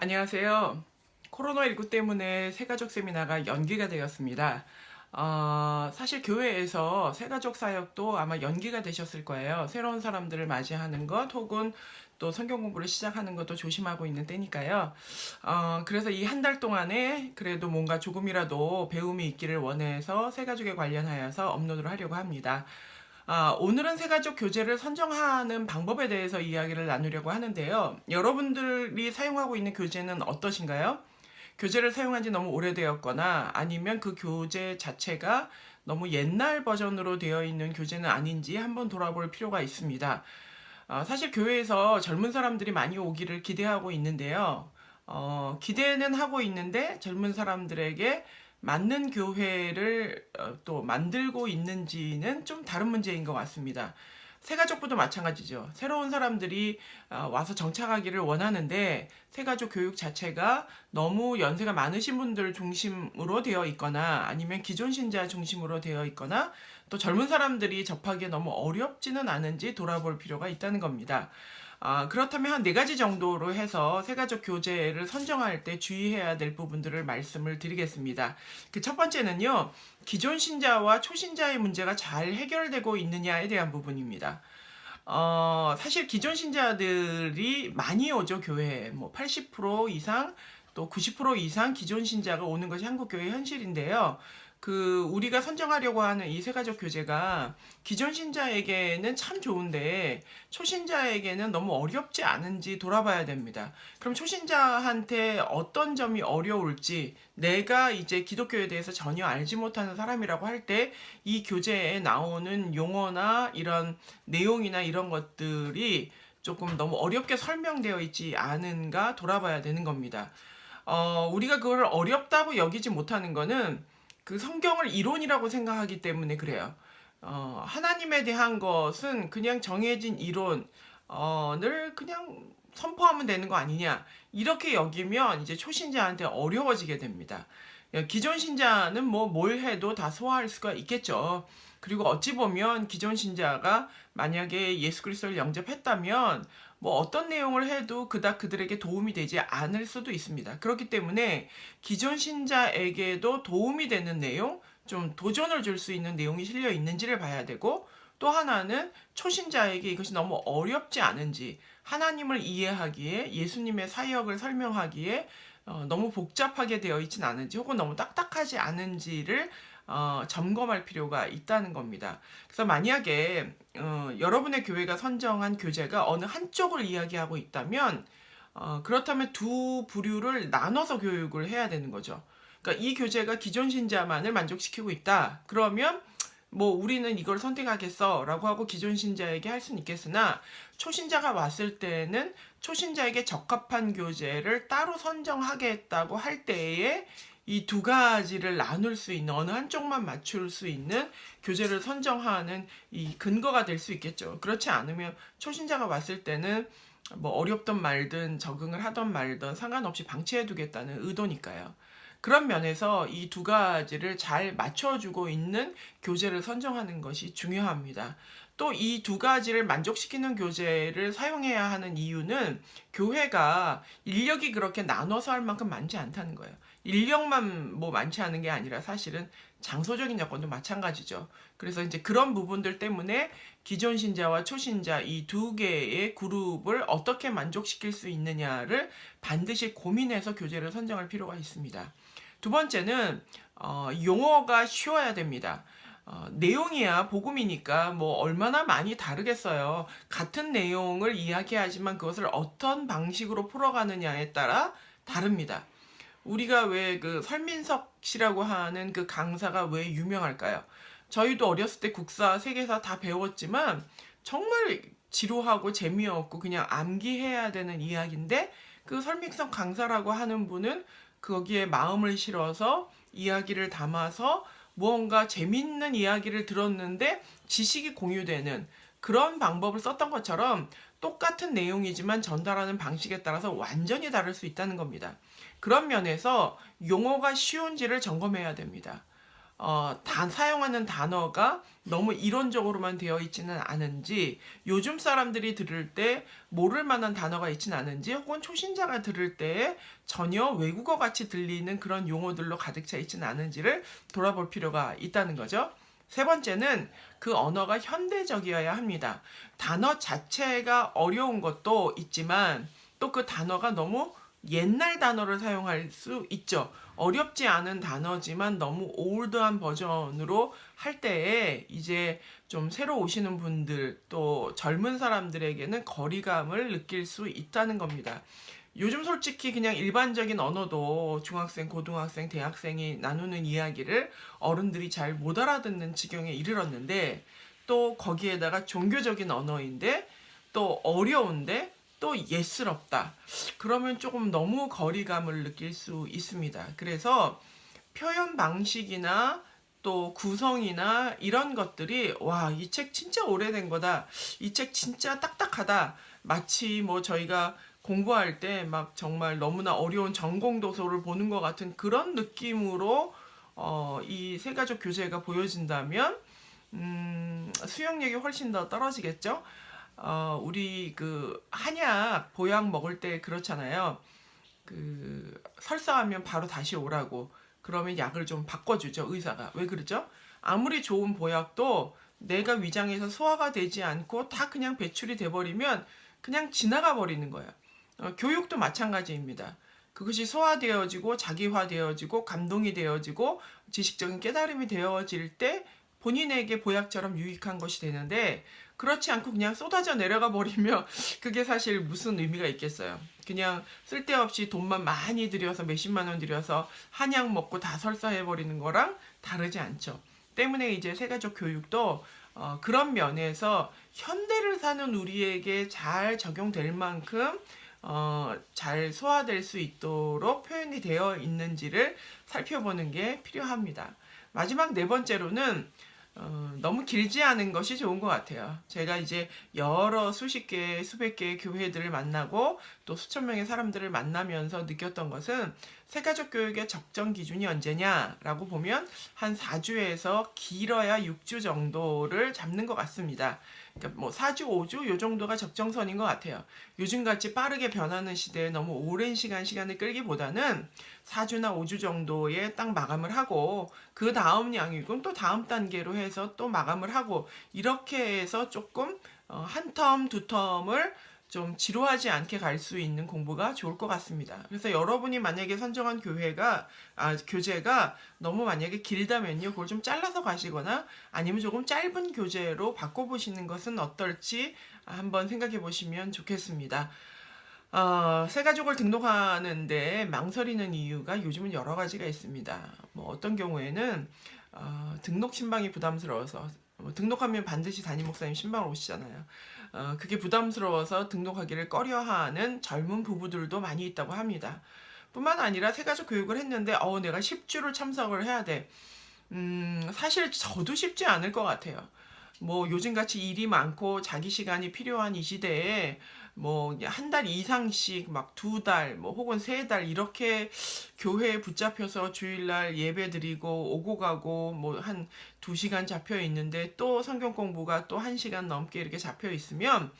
안녕하세요. 코로나19 때문에 새가족 세미나가 연기가 되었습니다. 어, 사실 교회에서 새가족 사역도 아마 연기가 되셨을 거예요. 새로운 사람들을 맞이하는 것 혹은 또 성경 공부를 시작하는 것도 조심하고 있는 때니까요. 어, 그래서 이 한 달 동안에 그래도 뭔가 조금이라도 배움이 있기를 원해서 새가족에 관련하여서 업로드를 하려고 합니다. 아, 오늘은 새가족 교재를 선정하는 방법에 대해서 이야기를 나누려고 하는데요. 여러분들이 사용하고 있는 교재는 어떠신가요? 교재를 사용한 지 너무 오래되었거나 아니면 그 교재 자체가 너무 옛날 버전으로 되어 있는 교재는 아닌지 한번 돌아볼 필요가 있습니다. 어, 사실 교회에서 젊은 사람들이 많이 오기를 기대하고 있는데요. 어, 기대는 하고 있는데 젊은 사람들에게 맞는 교회를 어, 또 만들고 있는지는 좀 다른 문제인 것 같습니다. 새가족부도 마찬가지죠. 새로운 사람들이 어, 와서 정착하기를 원하는데 새가족 교육 자체가 너무 연세가 많으신 분들 중심으로 되어 있거나 아니면 기존 신자 중심으로 되어 있거나 또 젊은 사람들이 접하기에 너무 어렵지는 않은지 돌아볼 필요가 있다는 겁니다. 아, 그렇다면 한 네 가지 정도로 해서 새가족 교재를 선정할 때 주의해야 될 부분들을 말씀을 드리겠습니다. 그 첫 번째는요, 기존 신자와 초신자의 문제가 잘 해결되고 있느냐에 대한 부분입니다. 어, 사실 기존 신자들이 많이 오죠, 교회에. 뭐 80% 이상, 또 90% 이상 기존 신자가 오는 것이 한국 교회 현실인데요. 그 우리가 선정하려고 하는 이 세가족 교재가 기존 신자에게는 참 좋은데 초신자에게는 너무 어렵지 않은지 돌아봐야 됩니다. 그럼 초신자한테 어떤 점이 어려울지 내가 이제 기독교에 대해서 전혀 알지 못하는 사람이라고 할 때 이 교재에 나오는 용어나 이런 내용이나 이런 것들이 조금 너무 어렵게 설명되어 있지 않은가 돌아봐야 되는 겁니다. 어, 우리가 그걸 어렵다고 여기지 못하는 거는 그 성경을 이론이라고 생각하기 때문에 그래요. 어, 하나님에 대한 것은 그냥 정해진 이론을 그냥 선포하면 되는 거 아니냐. 이렇게 여기면 이제 초신자한테 어려워지게 됩니다. 기존 신자는 뭐 뭘 해도 다 소화할 수가 있겠죠. 그리고 어찌 보면 기존 신자가 만약에 예수 그리스도를 영접했다면 뭐 어떤 내용을 해도 그닥 그들에게 도움이 되지 않을 수도 있습니다. 그렇기 때문에 기존 신자에게도 도움이 되는 내용, 좀 도전을 줄 수 있는 내용이 실려 있는지를 봐야 되고 또 하나는 초신자에게 이것이 너무 어렵지 않은지 하나님을 이해하기에 예수님의 사역을 설명하기에 어, 너무 복잡하게 되어 있진 않은지 혹은 너무 딱딱하지 않은지를 어, 점검할 필요가 있다는 겁니다. 그래서 만약에 어, 여러분의 교회가 선정한 교재가 어느 한쪽을 이야기하고 있다면 어, 그렇다면 두 부류를 나눠서 교육을 해야 되는 거죠. 그러니까 이 교재가 기존 신자만을 만족시키고 있다. 그러면 뭐 우리는 이걸 선택하겠어라고 하고 기존 신자에게 할 수는 있겠으나 초신자가 왔을 때는 초신자에게 적합한 교재를 따로 선정하겠다고 할 때에 이 두 가지를 나눌 수 있는 어느 한쪽만 맞출 수 있는 교재를 선정하는 이 근거가 될 수 있겠죠. 그렇지 않으면 초신자가 왔을 때는 뭐 어렵던 말든 적응을 하던 말든 상관없이 방치해 두겠다는 의도니까요. 그런 면에서 이 두 가지를 잘 맞춰주고 있는 교재를 선정하는 것이 중요합니다. 또 이 두 가지를 만족시키는 교재를 사용해야 하는 이유는 교회가 인력이 그렇게 나눠서 할 만큼 많지 않다는 거예요. 인력만 뭐 많지 않은 게 아니라 사실은 장소적인 여건도 마찬가지죠. 그래서 이제 그런 부분들 때문에 기존 신자와 초신자 이 두 개의 그룹을 어떻게 만족시킬 수 있느냐를 반드시 고민해서 교재를 선정할 필요가 있습니다. 두 번째는 어, 용어가 쉬워야 됩니다. 어, 내용이야 복음이니까 뭐 얼마나 많이 다르겠어요. 같은 내용을 이야기하지만 그것을 어떤 방식으로 풀어가느냐에 따라 다릅니다. 우리가 왜 그 설민석 씨라고 하는 그 강사가 왜 유명할까요? 저희도 어렸을 때 국사, 세계사 다 배웠지만 정말 지루하고 재미없고 그냥 암기해야 되는 이야기인데 그 설민석 강사라고 하는 분은 거기에 마음을 실어서 이야기를 담아서 무언가 재밌는 이야기를 들었는데 지식이 공유되는 그런 방법을 썼던 것처럼 똑같은 내용이지만 전달하는 방식에 따라서 완전히 다를 수 있다는 겁니다. 그런 면에서 용어가 쉬운지를 점검해야 됩니다. 어, 단 사용하는 단어가 너무 이론적으로만 되어 있지는 않은지 요즘 사람들이 들을 때 모를 만한 단어가 있지는 않은지 혹은 초신자가 들을 때 전혀 외국어 같이 들리는 그런 용어들로 가득 차 있지는 않은지를 돌아볼 필요가 있다는 거죠. 세 번째는 그 언어가 현대적이어야 합니다. 단어 자체가 어려운 것도 있지만 또 그 단어가 너무 옛날 단어를 사용할 수 있죠. 어렵지 않은 단어지만 너무 올드한 버전으로 할 때에 이제 좀 새로 오시는 분들 또 젊은 사람들에게는 거리감을 느낄 수 있다는 겁니다. 요즘 솔직히 그냥 일반적인 언어도 중학생, 고등학생, 대학생이 나누는 이야기를 어른들이 잘 못 알아듣는 지경에 이르렀는데 또 거기에다가 종교적인 언어인데 또 어려운데 또 예스럽다. 그러면 조금 너무 거리감을 느낄 수 있습니다. 그래서 표현 방식이나 또 구성이나 이런 것들이 와, 이 책 진짜 오래된 거다. 이 책 진짜 딱딱하다. 마치 뭐 저희가 공부할 때 막 정말 너무나 어려운 전공 도서를 보는 것 같은 그런 느낌으로 어, 이 세가족 교재가 보여진다면 음, 수용력이 훨씬 더 떨어지겠죠. 어, 우리 그 한약 보약 먹을 때 그렇잖아요. 그 설사하면 바로 다시 오라고 그러면 약을 좀 바꿔주죠 의사가 왜 그러죠? 아무리 좋은 보약도 내가 위장에서 소화가 되지 않고 다 그냥 배출이 돼버리면 그냥 지나가 버리는 거예요. 어, 교육도 마찬가지입니다. 그것이 소화되어지고 자기화되어지고 감동이 되어지고 지식적인 깨달음이 되어질 때 본인에게 보약처럼 유익한 것이 되는데 그렇지 않고 그냥 쏟아져 내려가 버리면 그게 사실 무슨 의미가 있겠어요. 그냥 쓸데없이 돈만 많이 들여서 몇십만 원 들여서 한약 먹고 다 설사해 버리는 거랑 다르지 않죠. 때문에 이제 세가족 교육도 어, 그런 면에서 현대를 사는 우리에게 잘 적용될 만큼 어, 잘 소화될 수 있도록 표현이 되어 있는지를 살펴보는 게 필요합니다. 마지막 네 번째로는 어, 너무 길지 않은 것이 좋은 것 같아요. 제가 이제 여러 수십 개, 수백 개의 교회들을 만나고 또 수천 명의 사람들을 만나면서 느꼈던 것은 세가족 교육의 적정 기준이 언제냐라고 보면 한 4주에서 길어야 6주 정도를 잡는 것 같습니다. 그러니까 뭐 4주, 5주 요 정도가 적정선인 것 같아요. 요즘같이 빠르게 변하는 시대에 너무 오랜 시간 시간을 끌기보다는 4주나 5주 정도에 딱 마감을 하고 그 다음 양육은 또 다음 단계로 해서 또 마감을 하고 이렇게 해서 조금 어, 한 텀, 두 텀을 좀 지루하지 않게 갈 수 있는 공부가 좋을 것 같습니다. 그래서 여러분이 만약에 선정한 교회가 아, 교재가 너무 만약에 길다면요, 그걸 좀 잘라서 가시거나 아니면 조금 짧은 교재로 바꿔 보시는 것은 어떨지 한번 생각해 보시면 좋겠습니다. 어, 새 가족을 등록하는데 망설이는 이유가 요즘은 여러 가지가 있습니다. 뭐 어떤 경우에는 어, 등록 신방이 부담스러워서 뭐 등록하면 반드시 담임 목사님 신방을 오시잖아요. 어, 그게 부담스러워서 등록하기를 꺼려하는 젊은 부부들도 많이 있다고 합니다. 뿐만 아니라 새가족 교육을 했는데 어 내가 10주를 참석을 해야 돼. 음, 사실 저도 쉽지 않을 것 같아요. 뭐 요즘같이 일이 많고 자기 시간이 필요한 이 시대에 뭐 한 달 이상씩 막 두 달 뭐 혹은 세 달 이렇게 교회에 붙잡혀서 주일날 예배 드리고 오고 가고 뭐 한 두 시간 잡혀 있는데 또 성경 공부가 또 한 시간 넘게 이렇게 잡혀 있으면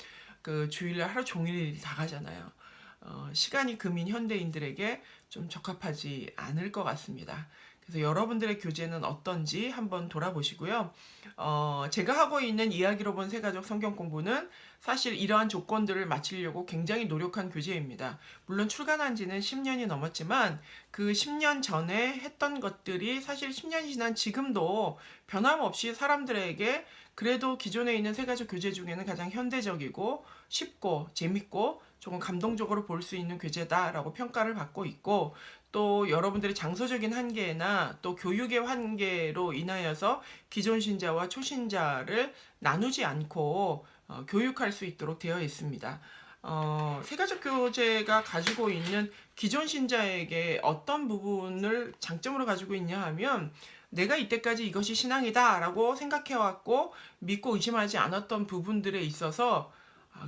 그 주일날 하루 종일 다 가잖아요. 어, 시간이 금인 현대인들에게 좀 적합하지 않을 것 같습니다. 그래서 여러분들의 교재는 어떤지 한번 돌아보시고요. 어, 제가 하고 있는 이야기로 본 세가족 성경 공부는 사실 이러한 조건들을 맞추려고 굉장히 노력한 교재입니다. 물론 출간한 지는 10년이 넘었지만 그 10년 전에 했던 것들이 사실 10년이 지난 지금도 변함없이 사람들에게 그래도 기존에 있는 세가족 교재 중에는 가장 현대적이고 쉽고 재밌고 조금 감동적으로 볼 수 있는 교재다라고 평가를 받고 있고 또 여러분들의 장소적인 한계나 또 교육의 한계로 인하여서 기존 신자와 초신자를 나누지 않고 어, 교육할 수 있도록 되어 있습니다. 어, 세가족 교재가 가지고 있는 기존 신자에게 어떤 부분을 장점으로 가지고 있냐 하면 내가 이때까지 이것이 신앙이다라고 생각해왔고 믿고 의심하지 않았던 부분들에 있어서 아,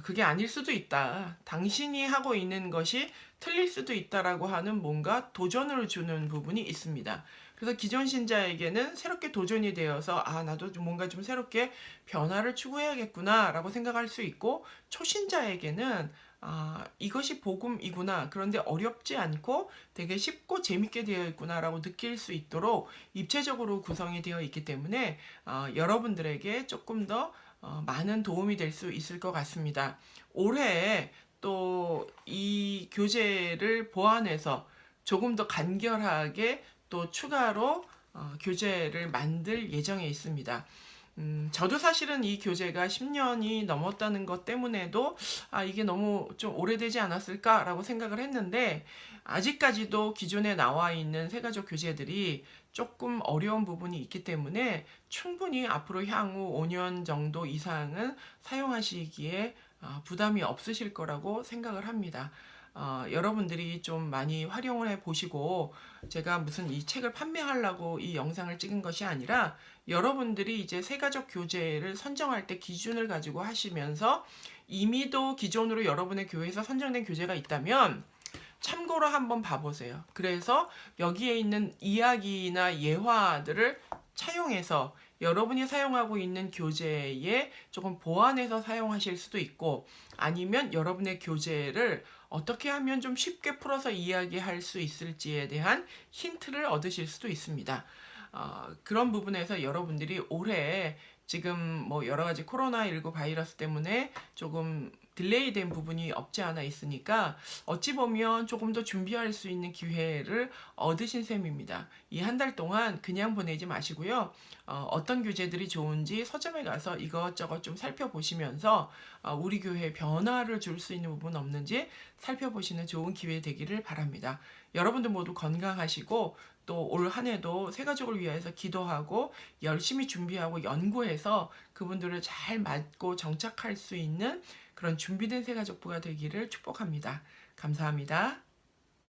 그게 아닐 수도 있다. 당신이 하고 있는 것이 틀릴 수도 있다라고 하는 뭔가 도전을 주는 부분이 있습니다. 그래서 기존 신자에게는 새롭게 도전이 되어서 아 나도 좀 뭔가 좀 새롭게 변화를 추구해야겠구나라고 생각할 수 있고 초신자에게는 아 이것이 복음이구나 그런데 어렵지 않고 되게 쉽고 재밌게 되어 있구나라고 느낄 수 있도록 입체적으로 구성이 되어 있기 때문에 어, 여러분들에게 조금 더 어, 많은 도움이 될 수 있을 것 같습니다. 올해 또 이 교재를 보완해서 조금 더 간결하게 또 추가로 어, 교재를 만들 예정에 있습니다. 음, 저도 사실은 이 교재가 10년이 넘었다는 것 때문에도 아, 이게 너무 좀 오래되지 않았을까라고 생각을 했는데 아직까지도 기존에 나와 있는 세가족 교재들이 조금 어려운 부분이 있기 때문에 충분히 앞으로 향후 5년 정도 이상은 사용하시기에 아, 부담이 없으실 거라고 생각을 합니다. 어, 여러분들이 좀 많이 활용을 해 보시고 제가 무슨 이 책을 판매하려고 이 영상을 찍은 것이 아니라 여러분들이 이제 세가족 교재를 선정할 때 기준을 가지고 하시면서 이미도 기존으로 여러분의 교회에서 선정된 교재가 있다면 참고로 한번 봐보세요. 그래서 여기에 있는 이야기나 예화들을 차용해서 여러분이 사용하고 있는 교재에 조금 보완해서 사용하실 수도 있고 아니면 여러분의 교재를 어떻게 하면 좀 쉽게 풀어서 이야기할 수 있을지에 대한 힌트를 얻으실 수도 있습니다. 어, 그런 부분에서 여러분들이 올해 지금 뭐 여러 가지 코로나19 바이러스 때문에 조금 딜레이 된 부분이 없지 않아 있으니까 어찌 보면 조금 더 준비할 수 있는 기회를 얻으신 셈입니다. 이 한 달 동안 그냥 보내지 마시고요. 어, 떤 교재들이 좋은지 서점에 가서 이것저것 좀 살펴보시면서 어, 우리 교회에 변화를 줄 수 있는 부분 없는지 살펴보시는 좋은 기회 되기를 바랍니다. 여러분들 모두 건강하시고 또 올 한 해도 새 가족을 위해서 기도하고 열심히 준비하고 연구해서 그분들을 잘 맞고 정착할 수 있는 그런 준비된 새 가족부가 되기를 축복합니다. 감사합니다.